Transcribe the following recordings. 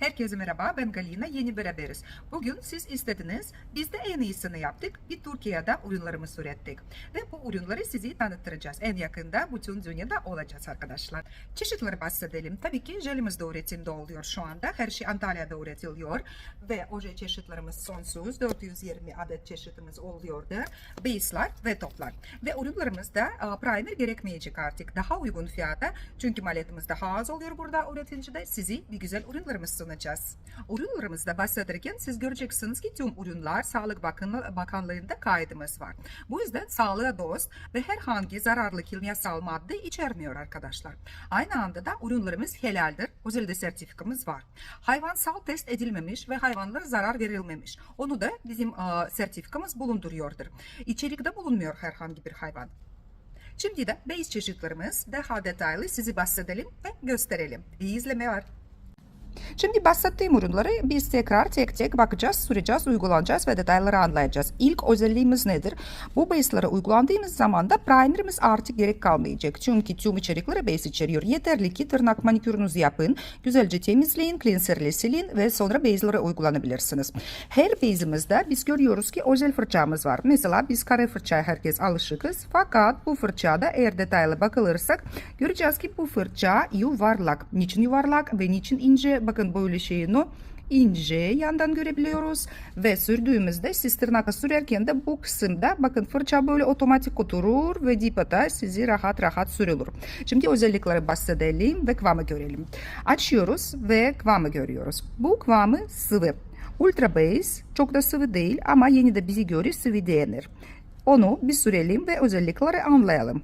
Herkese merhaba, ben Galina. Yeni beraberiz. Bugün siz istediniz, biz de en iyisini yaptık. Bir Türkiye'de ürünlerimizi ürettik. Ve bu ürünleri sizi tanıtacağız. En yakında bütün dünyada olacağız arkadaşlar. Çeşitleri bahsedelim. Tabii ki jelimiz de üretimde oluyor şu anda. Her şey Antalya'da üretiliyor. Ve oje çeşitlerimiz sonsuz. 420 adet çeşitimiz oluyordu. Base'lar ve toplar. Ve ürünlerimizde e, primer gerekmeyecek artık. Daha uygun fiyata. Çünkü maliyetimiz daha az oluyor burada üreticide. Sizi bir güzel ürünlerimiz sunacağız. Ürünlerimizde bahsederken siz göreceksiniz ki tüm ürünler Sağlık Bakanlığı, Bakanlığı'nda kaydımız var. Bu yüzden sağlığa dost ve herhangi zararlı kimyasal madde içermiyor arkadaşlar. Aynı anda da ürünlerimiz helaldir. Özel de sertifikamız var. Hayvansal test edilmemiş ve hayvanlara zarar verilmemiş. Onu da bizim e, sertifikamız bulunduruyordur. İçerikte bulunmuyor herhangi bir hayvan. Şimdi de base çeşitlerimiz daha detaylı sizi bahsedelim ve gösterelim. İyi izleme var. Şimdi bahsettiğim ürünleri biz tekrar tek tek bakacağız, süreceğiz, uygulanacağız ve detayları anlayacağız. İlk özelliğimiz nedir? Bu base'lere uygulandığımız zaman da primerimiz artık gerek kalmayacak. Çünkü tüm içerikleri base içeriyor. Yeterli ki tırnak manikürünüzü yapın, güzelce temizleyin, cleanserle silin ve sonra base'lere uygulanabilirsiniz. Her base'imizde biz görüyoruz ki özel fırçamız var. Mesela biz kare fırçaya herkes alışıkız. Fakat bu fırçada eğer detaylı bakılırsak göreceğiz ki bu fırça yuvarlak. Niçin yuvarlak ve niçin ince? Bakın böyle şeyini ince yandan görebiliyoruz ve sürdüğümüzde siz tırnaka sürerken de bu kısımda bakın fırça böyle otomatik oturur ve dipata sizi rahat rahat sürülür. Şimdi özellikleri bahsedelim ve kıvamı görelim. Açıyoruz ve kıvamı görüyoruz. Bu kıvamı sıvı. Ultra base çok da sıvı değil ama yeni de bizi göre sıvı denir. Onu bir sürelim ve özellikleri anlayalım.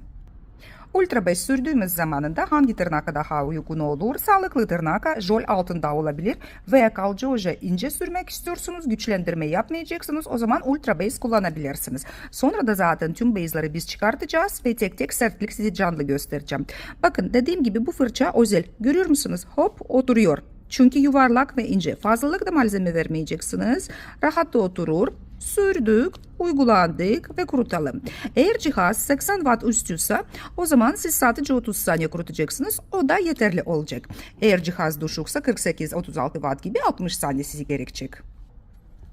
Ultra 5 sürdüğümüz zamanında hangi tırnaka daha uygun olur? Sağlıklı tırnaka jol altında olabilir veya kalıcı oje ince sürmek istiyorsunuz, güçlendirme yapmayacaksınız. O zaman Ultra Base kullanabilirsiniz. Sonra da zaten tüm base'leri biz çıkartacağız ve tek tek sertlik sizi canlı göstereceğim. Bakın dediğim gibi bu fırça özel. Görüyor musunuz? Hop oturuyor. Çünkü yuvarlak ve ince. Fazlalık da malzeme vermeyeceksiniz. Rahat da oturur. Sürdük, uygulandık ve kurutalım. Eğer cihaz 80 watt üstüyse o zaman siz sadece 30 saniye kurutacaksınız. O da yeterli olacak. Eğer cihaz düşükse 48-36 watt gibi 60 saniye size gerekecek.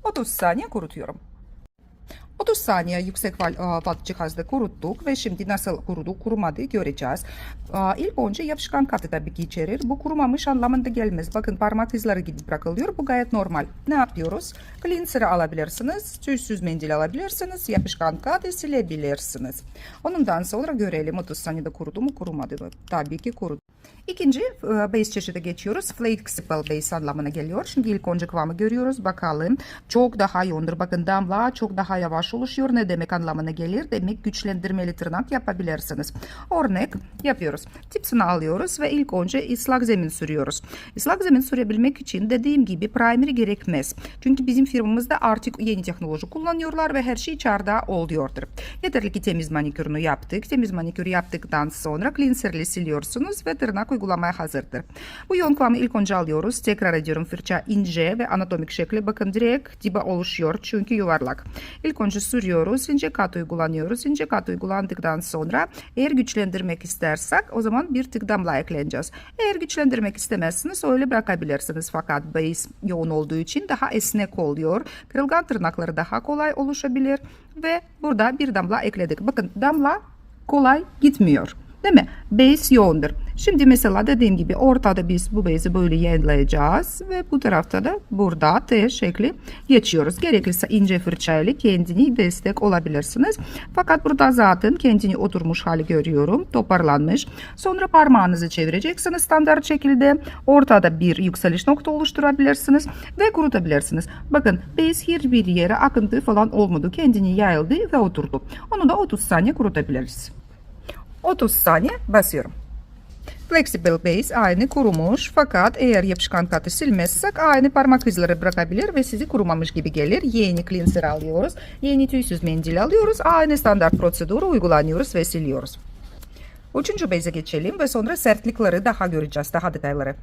30 saniye kurutuyorum. 30 saniye yüksek watt cihazda kuruttuk ve şimdi nasıl kurudu kurumadı göreceğiz. İlk önce yapışkan katı tabii ki içerir. Bu kurumamış anlamında gelmez. Bakın parmak izleri gibi bırakılıyor. Bu gayet normal. Ne yapıyoruz? Cleanser'ı alabilirsiniz. Tüysüz mendil alabilirsiniz. Yapışkan katı silebilirsiniz. Ondan sonra görelim 30 saniyede kurudu mu kurumadı mı? Tabii ki kurudu. İkinci base çeşidi geçiyoruz. Flexible base anlamına geliyor. Şimdi ilk önce kıvamı görüyoruz. Bakalım. Çok daha yoğundur. Bakın damla çok daha yavaş oluşuyor. Ne demek anlamına gelir? Demek güçlendirmeli tırnak yapabilirsiniz. Örnek yapıyoruz. Tipsini alıyoruz ve ilk önce ıslak zemin sürüyoruz. Islak zemin sürebilmek için dediğim gibi primer gerekmez. Çünkü bizim firmamızda artık yeni teknoloji kullanıyorlar ve her şey içeride oluyordur. Yeterli ki temiz manikürünü yaptık. Temiz manikür yaptıktan sonra cleanserle siliyorsunuz ve tırnak uygulamaya hazırdır. Bu yoğun kıvamı ilk önce alıyoruz. Tekrar ediyorum fırça ince ve anatomik şekli. Bakın direkt dibe oluşuyor çünkü yuvarlak. İlk önce sürüyoruz. ince kat uygulanıyoruz. İnce kat uygulandıktan sonra eğer güçlendirmek istersek o zaman bir tık damla ekleyeceğiz. Eğer güçlendirmek istemezsiniz öyle bırakabilirsiniz. Fakat base yoğun olduğu için daha esnek oluyor. Kırılgan tırnakları daha kolay oluşabilir ve burada bir damla ekledik. Bakın damla kolay gitmiyor. Değil mi? Base yoğundur. Şimdi mesela dediğim gibi ortada biz bu base'i böyle yayınlayacağız ve bu tarafta da burada T şekli geçiyoruz. Gerekirse ince fırçayla kendini destek olabilirsiniz. Fakat burada zaten kendini oturmuş hali görüyorum. Toparlanmış. Sonra parmağınızı çevireceksiniz standart şekilde. Ortada bir yükseliş nokta oluşturabilirsiniz ve kurutabilirsiniz. Bakın base hiçbir yere akıntı falan olmadı. Kendini yayıldı ve oturdu. Onu da 30 saniye kurutabiliriz. 30 saniye basıyorum. Flexible base aynı kurumuş fakat eğer yapışkan katı silmezsek aynı parmak izleri bırakabilir ve sizi kurumamış gibi gelir. Yeni cleanser alıyoruz. Yeni tüysüz mendil alıyoruz. Aynı standart prosedürü uygulanıyoruz ve siliyoruz. Üçüncü base'e geçelim ve sonra sertlikleri daha göreceğiz. Daha detayları.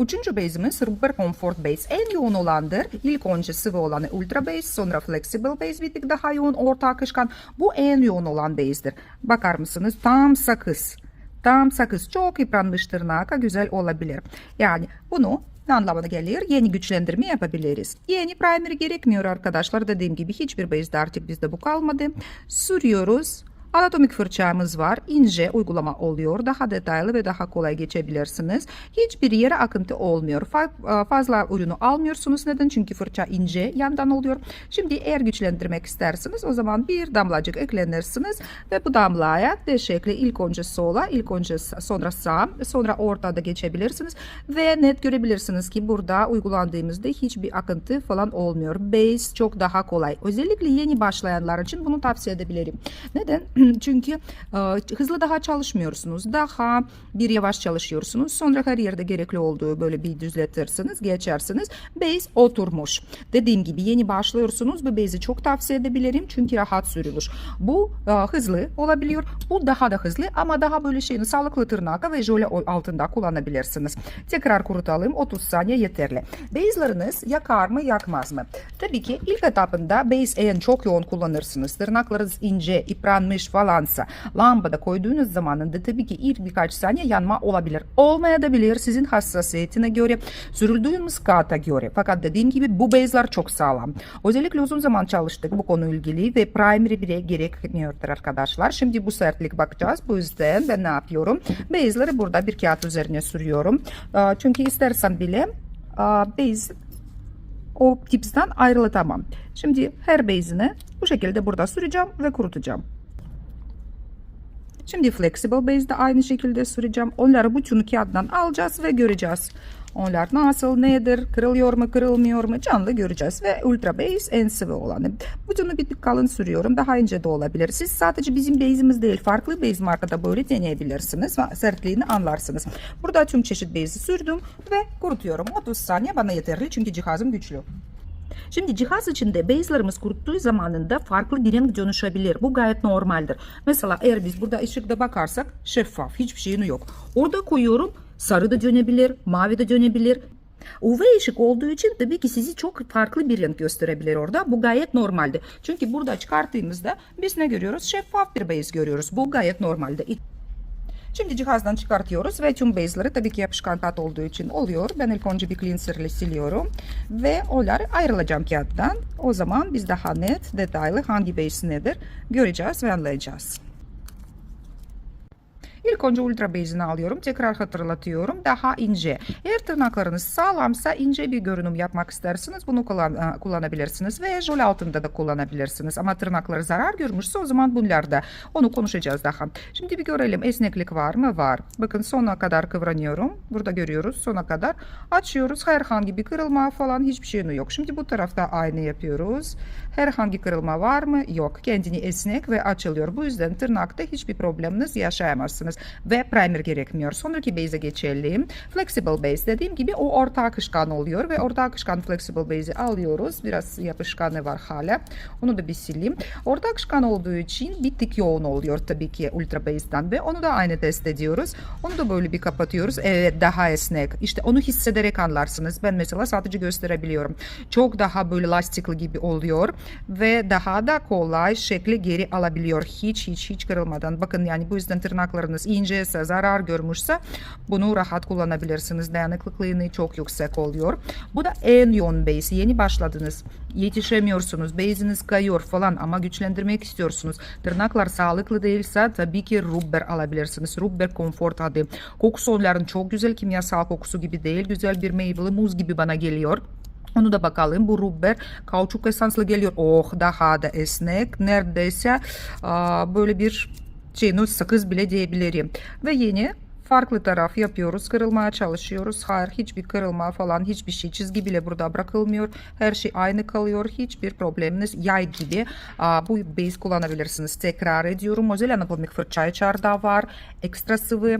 Üçüncü base'imiz Rubber Comfort Base. En yoğun olandır. İlk önce sıvı olanı Ultra Base, sonra Flexible Base bir tık daha yoğun, orta akışkan. Bu en yoğun olan base'dir. Bakar mısınız? Tam sakız. Tam sakız. Çok yıpranmış tırnağa güzel olabilir. Yani bunu anlamına gelir? Yeni güçlendirme yapabiliriz. Yeni primer gerekmiyor arkadaşlar. Dediğim gibi hiçbir base'de artık bizde bu kalmadı. Sürüyoruz. Anatomik fırçamız var. İnce uygulama oluyor. Daha detaylı ve daha kolay geçebilirsiniz. Hiçbir yere akıntı olmuyor. Fa- Fazla ürünü almıyorsunuz. Neden? Çünkü fırça ince yandan oluyor. Şimdi eğer güçlendirmek isterseniz o zaman bir damlacık eklenirsiniz ve bu damlaya D şekli ilk önce sola, ilk önce sonra sağa, sonra ortada geçebilirsiniz ve net görebilirsiniz ki burada uygulandığımızda hiçbir akıntı falan olmuyor. Base çok daha kolay. Özellikle yeni başlayanlar için bunu tavsiye edebilirim. Neden? Çünkü e, hızlı daha çalışmıyorsunuz. Daha bir yavaş çalışıyorsunuz. Sonra her yerde gerekli olduğu böyle bir düzeltirsiniz, geçersiniz. Base oturmuş. Dediğim gibi yeni başlıyorsunuz. Bu base'i çok tavsiye edebilirim. Çünkü rahat sürülür. Bu e, hızlı olabiliyor. Bu daha da hızlı ama daha böyle şeyini sağlıklı tırnakla ve jöle altında kullanabilirsiniz. Tekrar kurutalım. 30 saniye yeterli. Base'larınız yakar mı yakmaz mı? Tabii ki ilk etapında base en çok yoğun kullanırsınız. Tırnaklarınız ince, yıpranmış falansa lambada koyduğunuz zamanında tabii ki ilk birkaç saniye yanma olabilir. Olmayabilir sizin hassasiyetine göre, sürüldüğümüz kağıta göre. Fakat dediğim gibi bu base'lar çok sağlam. Özellikle uzun zaman çalıştık bu konu ilgili ve primary bile gerekmiyordur arkadaşlar. Şimdi bu sertlik bakacağız. Bu yüzden ben ne yapıyorum? Base'ları burada bir kağıt üzerine sürüyorum. Çünkü istersen bile base o tipsten ayrılatamam. Şimdi her base'ini bu şekilde burada süreceğim ve kurutacağım. Şimdi flexible base'de aynı şekilde süreceğim. Onları bütün kağıttan alacağız ve göreceğiz. Onlar nasıl, nedir, kırılıyor mu, kırılmıyor mu canlı göreceğiz. Ve ultra base en sıvı olanı. Bütünü bir kalın sürüyorum. Daha ince de olabilir. Siz sadece bizim base'imiz değil, farklı base markada böyle deneyebilirsiniz. Ve sertliğini anlarsınız. Burada tüm çeşit base'i sürdüm ve kurutuyorum. 30 saniye bana yeterli çünkü cihazım güçlü. Şimdi cihaz içinde base'larımız kuruttuğu zamanında farklı bir renk dönüşebilir. Bu gayet normaldir. Mesela eğer biz burada ışıkta bakarsak şeffaf hiçbir şeyin yok. Orada koyuyorum sarı da dönebilir, mavi de dönebilir. UV ışık olduğu için tabii ki sizi çok farklı bir renk gösterebilir orada. Bu gayet normaldi. Çünkü burada çıkarttığımızda biz ne görüyoruz? Şeffaf bir base görüyoruz. Bu gayet normalde. Şimdi cihazdan çıkartıyoruz ve tüm base'ları tabii ki yapışkan kat olduğu için oluyor. Ben ilk önce bir cleanser ile siliyorum ve onları ayrılacağım kağıttan. O zaman biz daha net, detaylı hangi base nedir göreceğiz ve anlayacağız. İlk önce ultra base'ini alıyorum. Tekrar hatırlatıyorum. Daha ince. Eğer tırnaklarınız sağlamsa ince bir görünüm yapmak isterseniz bunu kullan, e, kullanabilirsiniz. Ve jöle altında da kullanabilirsiniz. Ama tırnakları zarar görmüşse o zaman bunlarda onu konuşacağız daha. Şimdi bir görelim esneklik var mı? Var. Bakın sona kadar kıvranıyorum. Burada görüyoruz sona kadar. Açıyoruz. Herhangi bir kırılma falan hiçbir şey yok. Şimdi bu tarafta aynı yapıyoruz. Herhangi kırılma var mı? Yok. Kendini esnek ve açılıyor. Bu yüzden tırnakta hiçbir probleminiz yaşayamazsınız ve primer gerekmiyor. Sonraki base'e geçelim. Flexible base dediğim gibi o orta akışkan oluyor ve orta akışkan flexible base'i alıyoruz. Biraz yapışkanı var hala. Onu da bir sileyim. Orta akışkan olduğu için bir tık yoğun oluyor tabii ki ultra base'den ve onu da aynı test ediyoruz. Onu da böyle bir kapatıyoruz. Evet daha esnek. İşte onu hissederek anlarsınız. Ben mesela sadece gösterebiliyorum. Çok daha böyle lastikli gibi oluyor ve daha da kolay şekli geri alabiliyor. Hiç hiç hiç kırılmadan. Bakın yani bu yüzden tırnaklarınız inceyse, zarar görmüşse bunu rahat kullanabilirsiniz. Dayanıklılığı çok yüksek oluyor. Bu da en yoğun base. Yeni başladınız. Yetişemiyorsunuz. Base'iniz kayıyor falan ama güçlendirmek istiyorsunuz. Tırnaklar sağlıklı değilse tabii ki rubber alabilirsiniz. Rubber Comfort adı. Kokusu onların çok güzel. Kimyasal kokusu gibi değil. Güzel bir meyveli muz gibi bana geliyor. Onu da bakalım. Bu rubber kauçuk esanslı geliyor. Oh daha da esnek. Neredeyse aa, böyle bir şey not sakız bile diyebilirim. Ve yeni farklı taraf yapıyoruz. Kırılmaya çalışıyoruz. Hayır hiçbir kırılma falan hiçbir şey. Çizgi bile burada bırakılmıyor. Her şey aynı kalıyor. Hiçbir probleminiz yay gibi. Aa, bu base kullanabilirsiniz. Tekrar ediyorum. Özel anatomik fırça içeride var. Ekstra sıvı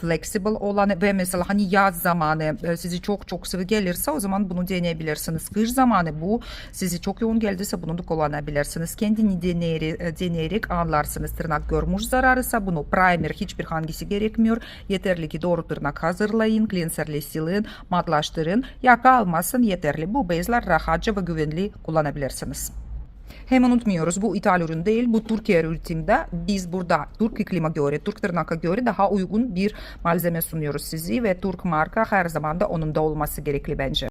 flexible olanı ve mesela hani yaz zamanı e, sizi çok çok sıvı gelirse o zaman bunu deneyebilirsiniz. Kış zamanı bu sizi çok yoğun geldiyse bunu da kullanabilirsiniz. Kendini deneyerek, deneyerek anlarsınız. Tırnak görmüş zararıysa bunu primer hiçbir hangisi gerekmiyor. Yeterli ki doğru tırnak hazırlayın, cleanserle silin, matlaştırın. Yaka almasın yeterli. Bu base'ler rahatça ve güvenli kullanabilirsiniz. Hem unutmuyoruz bu ithal ürün değil bu Türkiye üretimde biz burada Türk iklime göre Türk tırnaka göre daha uygun bir malzeme sunuyoruz sizi ve Türk marka her zaman da onun da olması gerekli bence.